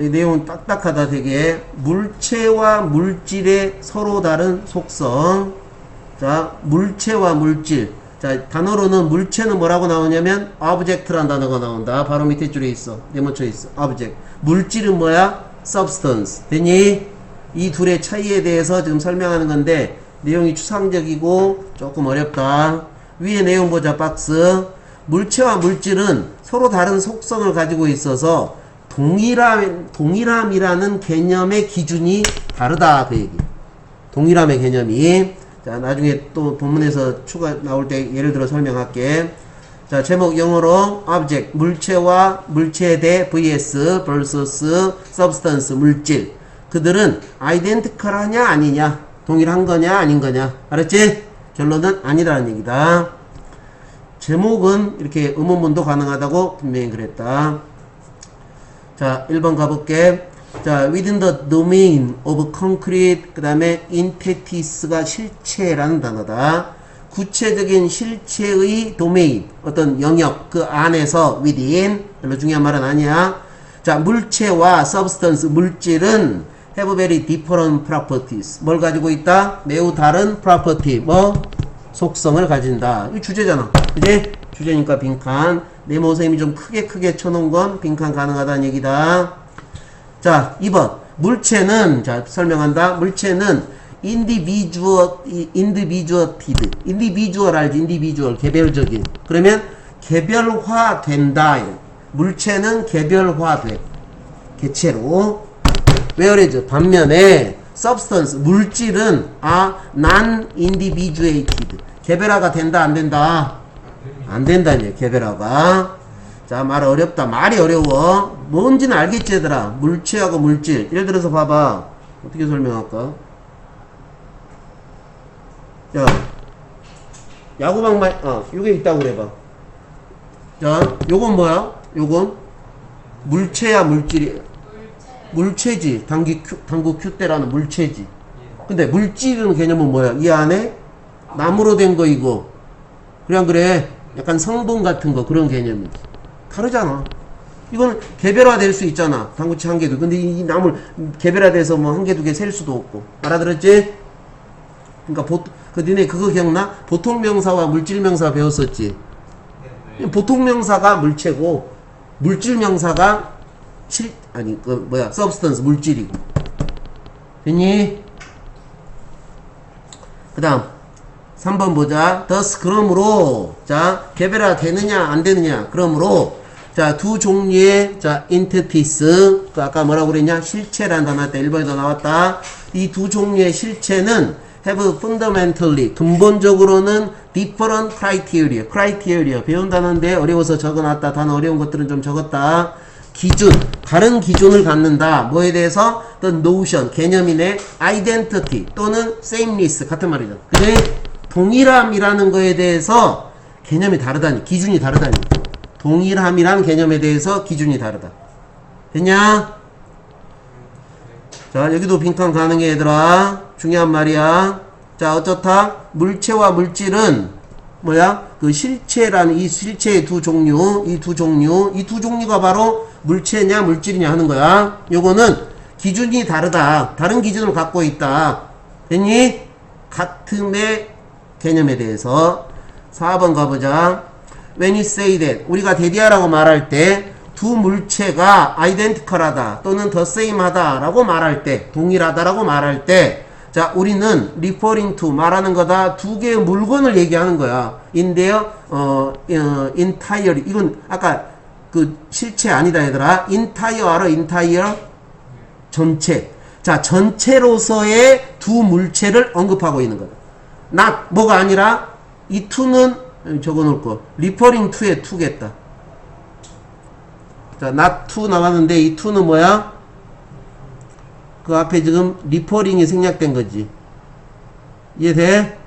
이 내용은 딱딱하다 되게. 물체와 물질의 서로 다른 속성. 자 물체와 물질. 자 단어로는 물체는 뭐라고 나오냐면 object란 단어가 나온다. 바로 밑에 줄에 있어. 네모쳐 있어. object. 물질은 뭐야? substance. 되니? 이 둘의 차이에 대해서 지금 설명하는 건데 내용이 추상적이고 조금 어렵다. 위에 내용 보자 박스. 물체와 물질은 서로 다른 속성을 가지고 있어서 동일함, 동일함이라는 개념의 기준이 다르다 그 얘기. 동일함의 개념이. 자 나중에 또 본문에서 추가 나올 때 예를 들어 설명할게. 자 제목 영어로 object 물체와 물체에 대 vs vs substance 물질. 그들은 identical 하냐 아니냐 동일한 거냐 아닌 거냐. 알았지? 결론은 아니라는 얘기다. 제목은 이렇게 의문문도 가능하다고 분명히 그랬다 자, 1번 가볼게. 자, within the domain of concrete, 그 다음에 entities,가 실체라는 단어다. 구체적인 실체의 도메인, 어떤 영역, 그 안에서 within, 별로 중요한 말은 아니야. 자, 물체와 substance, 물질은 have very different properties. 뭘 가지고 있다? 매우 다른 property, 뭐? 속성을 가진다. 이 주제잖아. 그지? 주제니까 빈칸. 네모 선생님이 좀 크게 크게 쳐놓은 건 빈칸 가능하다는 얘기다. 자, 2번. 물체는, 자, 설명한다. 물체는 individual, individuated. individual 알지? individual. 개별적인. 그러면 개별화 된다. 물체는 개별화돼. 개체로. whereas 반면에 substance 물질은 아 non-individuated 개별화가 된다 안 된다 안 된다는 얘기 개별화가. 자 말 어렵다. 말이 어려워. 뭔지는 알겠지 얘들아. 물체하고 물질. 예를 들어서 봐봐. 어떻게 설명할까? 자 야구방만 어 요게 있다고 그래봐. 자 요건 뭐야? 요건 물체야 물질이. 물체 지. 당기 큐, 당구 큐대라는 물체지. 근데 물질은 개념은 뭐야? 이 안에 나무로 된 거 이거. 그래 안 그래 약간 성분 같은 거 그런 개념이지 다르잖아. 이건 개별화 될 수 있잖아. 당구치 한 개도. 근데 이 나물 개별화돼서 뭐 한 개 두 개 셀 수도 없고. 알아들었지? 그러니까 보, 그 니네 그거 기억나? 보통 명사와 물질 명사 배웠었지? 보통 명사가 물체고 물질 명사가 실 아니 그 뭐야? substance 물질이고. 됐니? 그 다음 3번 보자 thus 그러므로 자 개별화 되느냐 안 되느냐 그러므로 자 두 종류의 자 entities 그 아까 뭐라고 그랬냐 실체란 단어 때 1번에도 나왔다 이 두 종류의 실체는 have fundamentally 근본적으로는 different criteria criteria 배운다는데 어려워서 적어놨다 단어 어려운 것들은 좀 적었다 기준, 다른 기준을 갖는다. 뭐에 대해서? The notion, 개념이네. identity 또는 sameness 같은 말이죠. 그지? 동일함이라는 거에 대해서 개념이 다르다니, 기준이 다르다니. 동일함이란 개념에 대해서 기준이 다르다. 됐냐? 자, 여기도 빈칸 가능해, 얘들아. 중요한 말이야. 자, 어쩌다? 물체와 물질은 뭐야? 그 실체라는 이 실체의 두 종류, 이 두 종류, 이 두 종류가 바로 물체냐 물질이냐 하는 거야. 요거는 기준이 다르다. 다른 기준을 갖고 있다. 됐니? 같음의 개념에 대해서 4번 가보자. When you say that 우리가 대디하라고 말할 때 두 물체가 identical하다 또는 the same하다 라고 말할 때 동일하다라고 말할 때 자, 우리는 referring to 말하는 거다. 두 개의 물건을 얘기하는 거야. 인데요, 어, 어, entire. 이건 아까 그 실체 아니다 얘들아. entire 알아? entire? 전체. 자, 전체로서의 두 물체를 언급하고 있는 거다. Not 뭐가 아니라 이 to는 적어 놓을 거. referring to의 to겠다. 자, not to 나왔는데 이 to는 뭐야? 그 앞에 지금 리퍼링이 생략된 거지. 이해돼?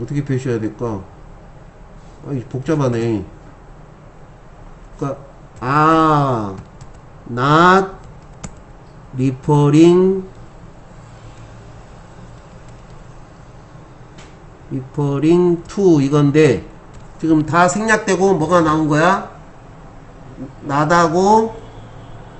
어떻게 표시해야 될까? 아, 복잡하네. 그니까, 아, not referring, referring to 이건데, 지금 다 생략되고 뭐가 나온 거야? 나다고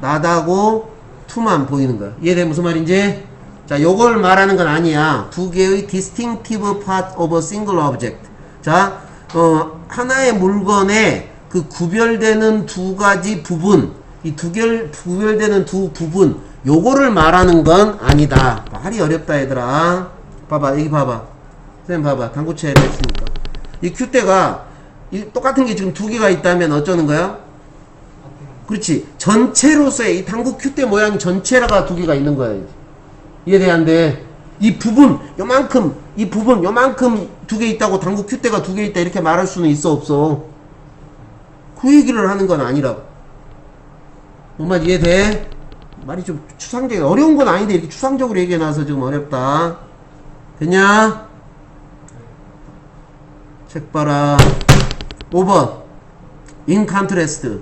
나다고 투만 보이는 거야. 이해돼 무슨 말인지? 자, 요걸 말하는 건 아니야. 두 개의 distinctive part of a single object. 자, 어, 하나의 물건의 그 구별되는 두 가지 부분, 이 두개 구별되는 두 부분, 요거를 말하는 건 아니다. 말이 어렵다 얘들아. 봐봐, 여기 봐봐. 선생님 봐봐. 당구체를 했으니까. 이 큐대가 이 똑같은 게 지금 두 개가 있다면 어쩌는 거야? 그렇지. 전체로서의 이 당구 큐대 모양 전체가 두 개가 있는 거야. 이해돼 안 돼? 이 부분 요만큼 이 부분 요만큼 두 개 있다고 당구 큐대가 두 개 있다 이렇게 말할 수는 있어 없어? 그 얘기를 하는 건 아니라고. 뭔말 이해돼? 말이 좀 추상적이 어려운 건 아닌데 이렇게 추상적으로 얘기해 놔서 좀 어렵다. 됐냐? 책 봐라. 5번. In contrast.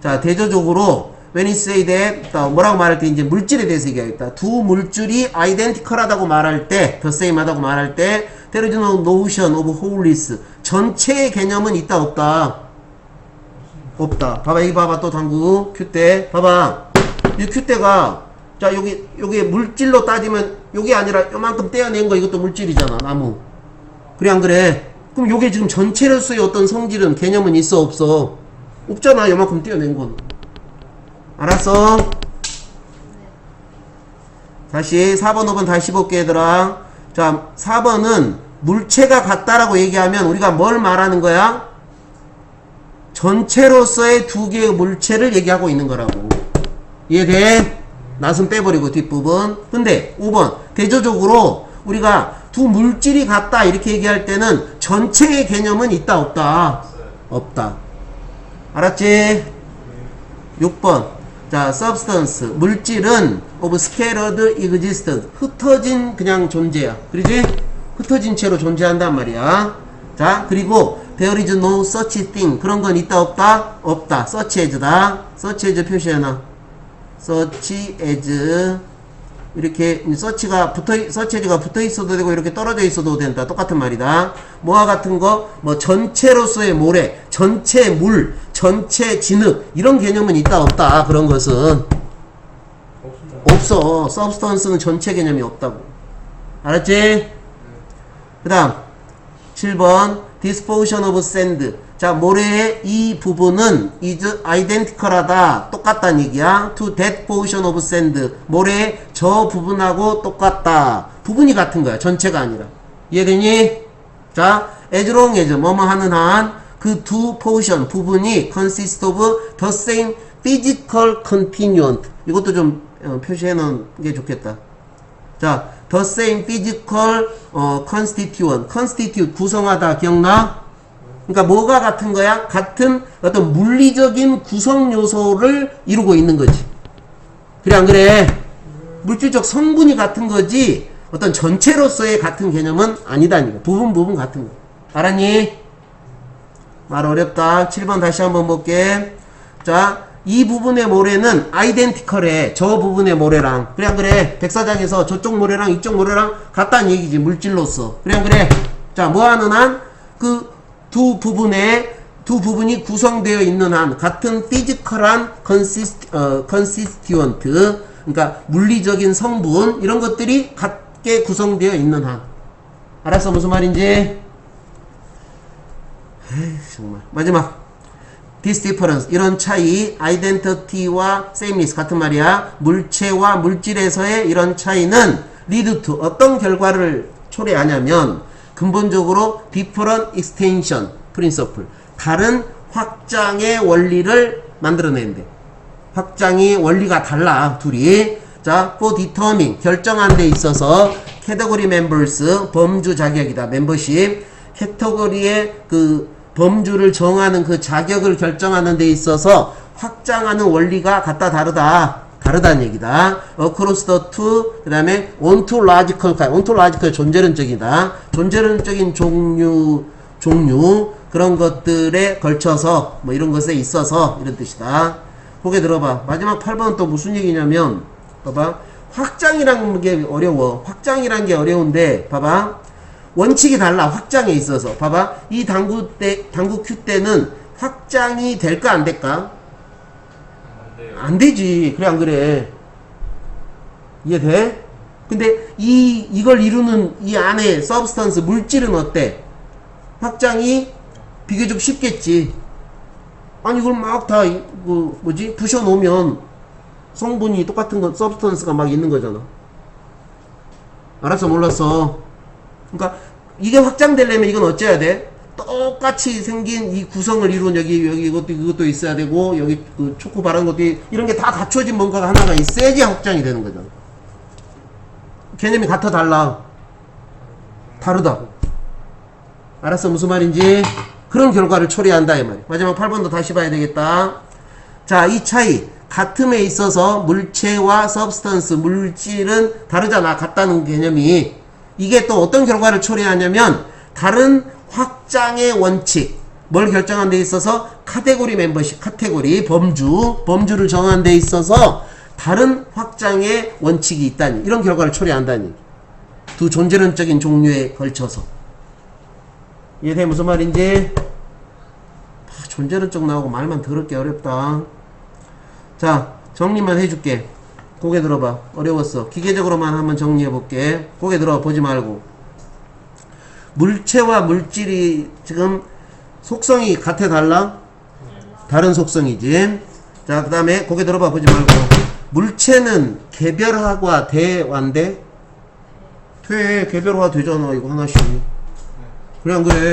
자, 대조적으로 when you say that 또 뭐라고 말할 때 이제 물질에 대해서 얘기하겠다. 두 물질이 identical하다고 말할 때, the same하다고 말할 때 there is no notion of wholeness. 전체의 개념은 있다 없다. 없다. 봐봐 여기 봐봐 또 당구 큐대 봐봐 이 큐대가 자 여기 여기 물질로 따지면 요게 아니라 요만큼 떼어낸 거 이것도 물질이잖아 나무 그래 안 그래? 그럼 요게 지금 전체로서의 어떤 성질은 개념은 있어 없어? 없잖아 요만큼 떼어낸 건 알았어? 다시 4번 5번 다시 볼게 얘들아 자 4번은 물체가 같다라고 얘기하면 우리가 뭘 말하는 거야? 전체로서의 두 개의 물체를 얘기하고 있는 거라고 이해돼? 낯은 빼버리고 뒷부분 근데 5번 대조적으로 우리가 두 물질이 같다 이렇게 얘기할 때는 전체의 개념은 있다 없다? 없다 알았지? 6번 자 substance 물질은 of scattered existence 흩어진 그냥 존재야 그러지? 흩어진 채로 존재한단 말이야 자 그리고 there is no such thing 그런 건 있다 없다? 없다 such as다 such as 표시해놔 such as 이렇게 서치가 붙어 서치가 붙어 있어도 되고 이렇게 떨어져 있어도 된다. 똑같은 말이다. 뭐와 같은 거, 뭐 전체로서의 모래, 전체 물, 전체 진흙 이런 개념은 있다 없다. 그런 것은 없어. substance는 전체 개념이 없다고. 알았지? 그다음 7번 disposition of sand. 자, 모래의 이 부분은 is identical하다. 똑같다는 얘기야. to that portion of sand. 모래의 저 부분하고 똑같다. 부분이 같은 거야. 전체가 아니라. 이해되니? 자, as long as 뭐뭐 하는 한 그두 portion 부분이 consist of the same physical continuant. 이것도 좀 어, 표시해 놓은 게 좋겠다. 자, the same physical 어, constituent. constitute 구성하다 기억나? 그러니까 뭐가 같은 거야? 같은 어떤 물리적인 구성 요소를 이루고 있는 거지. 그래 안 그래? 물질적 성분이 같은 거지 어떤 전체로서의 같은 개념은 아니다니까. 부분 부분 같은 거. 알았니? 말 어렵다. 7번 다시 한번 볼게. 자, 이 부분의 모래는 아이덴티컬해. 저 부분의 모래랑. 그래 안 그래? 백사장에서 저쪽 모래랑 이쪽 모래랑 같다는 얘기지. 물질로서. 그래 안 그래? 자, 뭐 하는 한? 그 두 부분의 두 부분이 구성되어 있는 한 같은 피지컬한 컨시스트 어, 컨시스티언트 그러니까 물리적인 성분 이런 것들이 같게 구성되어 있는 한 알았어 무슨 말인지 에이, 정말 마지막 this difference 이런 차이 identity와 sameness 같은 말이야 물체와 물질에서의 이런 차이는 lead to 어떤 결과를 초래하냐면 근본적으로 different extension principle 다른 확장의 원리를 만들어낸대 확장이 원리가 달라 둘이 자 for determine 결정한 데 있어서 category members 범주 자격이다 membership 캐터거리의 그 범주를 정하는 그 자격을 결정하는 데 있어서 확장하는 원리가 같다 다르다 다르다는 얘기다. across the two 그 다음에 ontological ontological 존재론적이다. 존재론적인 종류 종류 그런 것들에 걸쳐서 뭐 이런 것에 있어서 이런 뜻이다. 보게 들어봐. 마지막 8번은 또 무슨 얘기냐면 봐봐. 확장이라는 게 어려워. 확장이란 게 어려운데 봐봐. 원칙이 달라. 확장에 있어서. 봐봐. 이 당구 때 당구 큐 때는 확장이 될까 안 될까? 안 되지. 그래 안 그래? 이해돼? 근데 이 이걸 이루는 이 안에 서브스턴스 물질은 어때? 확장이 비교적 쉽겠지. 아니 이걸 막다그 뭐지 부셔 놓으면 성분이 똑같은 거 서브스턴스가 막 있는 거잖아. 알았어 몰랐어. 그러니까 이게 확장되려면 이건 어째야 돼? 똑같이 생긴 이 구성을 이룬 여기 여기 이것도 이것도 있어야 되고 여기 그 초코 바른 것도 이- 이런 게 다 갖춰진 뭔가가 하나가 있어야지 확장이 되는 거잖아. 개념이 같아 달라. 다르다. 알았어 무슨 말인지 그런 결과를 초래한다 이 말이야. 마지막 8번도 다시 봐야 되겠다. 자, 이 차이 같음에 있어서 물체와 서브스턴스 물질은 다르잖아. 같다는 개념이 이게 또 어떤 결과를 초래하냐면 다른 확장의 원칙 뭘 결정한 데 있어서 카테고리 멤버십 카테고리 범주 범주를 정한 데 있어서 다른 확장의 원칙이 있다니 이런 결과를 초래한다니. 두 존재론적인 종류에 걸쳐서. 이해돼 무슨 말인지? 아, 존재론적 나오고 말만 더럽게 어렵다. 자 정리만 해줄게 고개 들어봐. 어려웠어. 기계적으로만 한번 정리해 볼게. 고개 들어 보지 말고. 물체와 물질이 지금 속성이 같아 달라? 다른 속성이지. 자그 다음에 고개 들어봐. 보지 말고. 물체는 개별화가 돼안돼? 돼. 개별화 되잖아. 이거 하나씩. 그래 안 그래?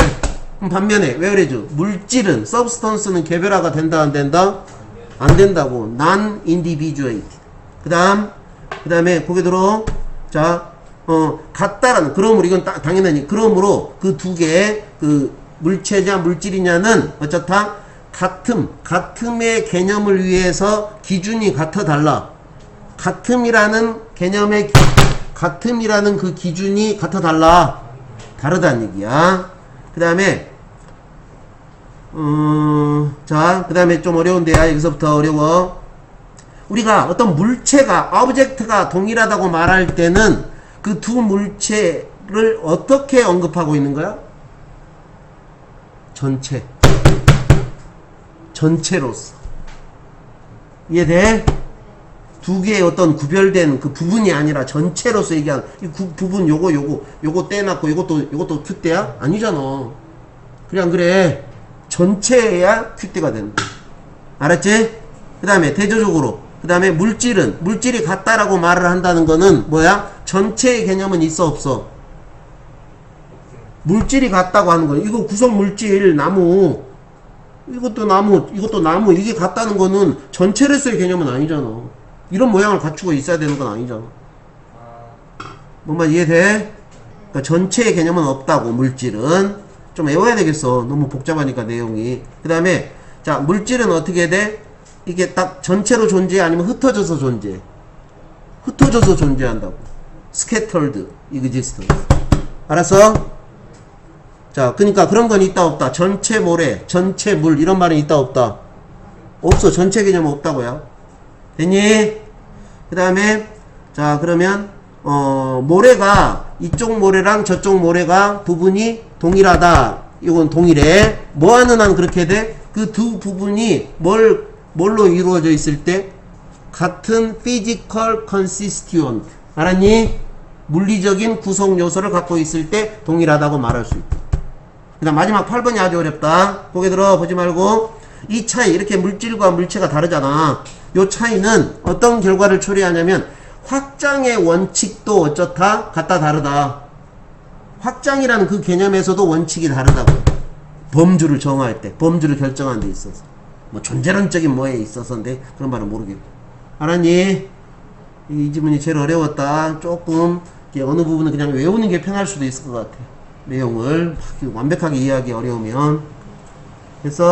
그럼 반면에 왜 그래죠? 물질은 서브스턴스는 개별화가 된다 안 된다? 안 된다고. Non individuate 그 다음 그 다음에 고개 들어. 자 어, 같다라는 그러므로 이건 딱 당연하니 그러므로 그 두 개의 그 물체냐 물질이냐는 어쩌다? 같음 같음의 개념을 위해서 기준이 같아 달라. 같음이라는 개념의 기- 같음이라는 그 기준이 같아 달라. 다르다는 얘기야. 그 다음에 음, 자, 그 다음에 좀 어려운데요. 여기서부터 어려워. 우리가 어떤 물체가, 오브젝트가 동일하다고 말할 때는 그 두 물체를 어떻게 언급하고 있는 거야? 전체. 전체로서. 이해돼? 두 개의 어떤 구별된 그 부분이 아니라 전체로서 얘기하는 이 구- 부분 요거 요거 요거 떼놨고 요것도 요것도 큐대야? 아니잖아. 안 그래? 전체야 큐대가 거야. 알았지? 그 다음에 대조적으로 그 다음에 물질은 물질이 같다라고 말을 한다는 거는 뭐야? 전체의 개념은 있어 없어? 물질이 같다고 하는 거야. 이거 구성 물질 나무 이것도 나무 이것도 나무 이게 같다는 거는 전체로서의 개념은 아니잖아. 이런 모양을 갖추고 있어야 되는 건 아니잖아. 뭔말 이해돼? 그러니까 전체의 개념은 없다고 물질은 좀 외워야 되겠어. 너무 복잡하니까 내용이. 그 다음에 자 물질은 어떻게 돼? 이게 딱 전체로 존재해 아니면 흩어져서 존재해? 흩어져서 존재한다고. scattered existence. 알았어? 자, 그러니까 그런 건 있다 없다. 전체 모래, 전체 물 이런 말은 있다 없다. 없어. 전체 개념 없다고요. 됐니? 그 다음에 자 그러면 어 모래가 이쪽 모래랑 저쪽 모래가 부분이 동일하다. 이건 동일해. 뭐 하는 한 그렇게 돼? 그 두 부분이 뭘 뭘로 이루어져 있을 때 같은 physical constituent 알았니? 물리적인 구성 요소를 갖고 있을 때 동일하다고 말할 수 있다. 그 다음 마지막 8번이 아주 어렵다. 고개 들어 보지 말고 이 차이 이렇게 물질과 물체가 다르잖아. 요 차이는 어떤 결과를 초래하냐면 확장의 원칙도 어쩌다 같다 다르다. 확장이라는 그 개념에서도 원칙이 다르다고. 범주를 정할 때, 범주를 결정하는 데 있어서. 뭐 존재론적인 뭐에 있어서인데 그런 말은 모르겠고. 알았니? 이 지문이 제일 어려웠다. 조금 어느 부분은 그냥 외우는 게 편할 수도 있을 것 같아. 내용을 완벽하게 이해하기 어려우면. 그래서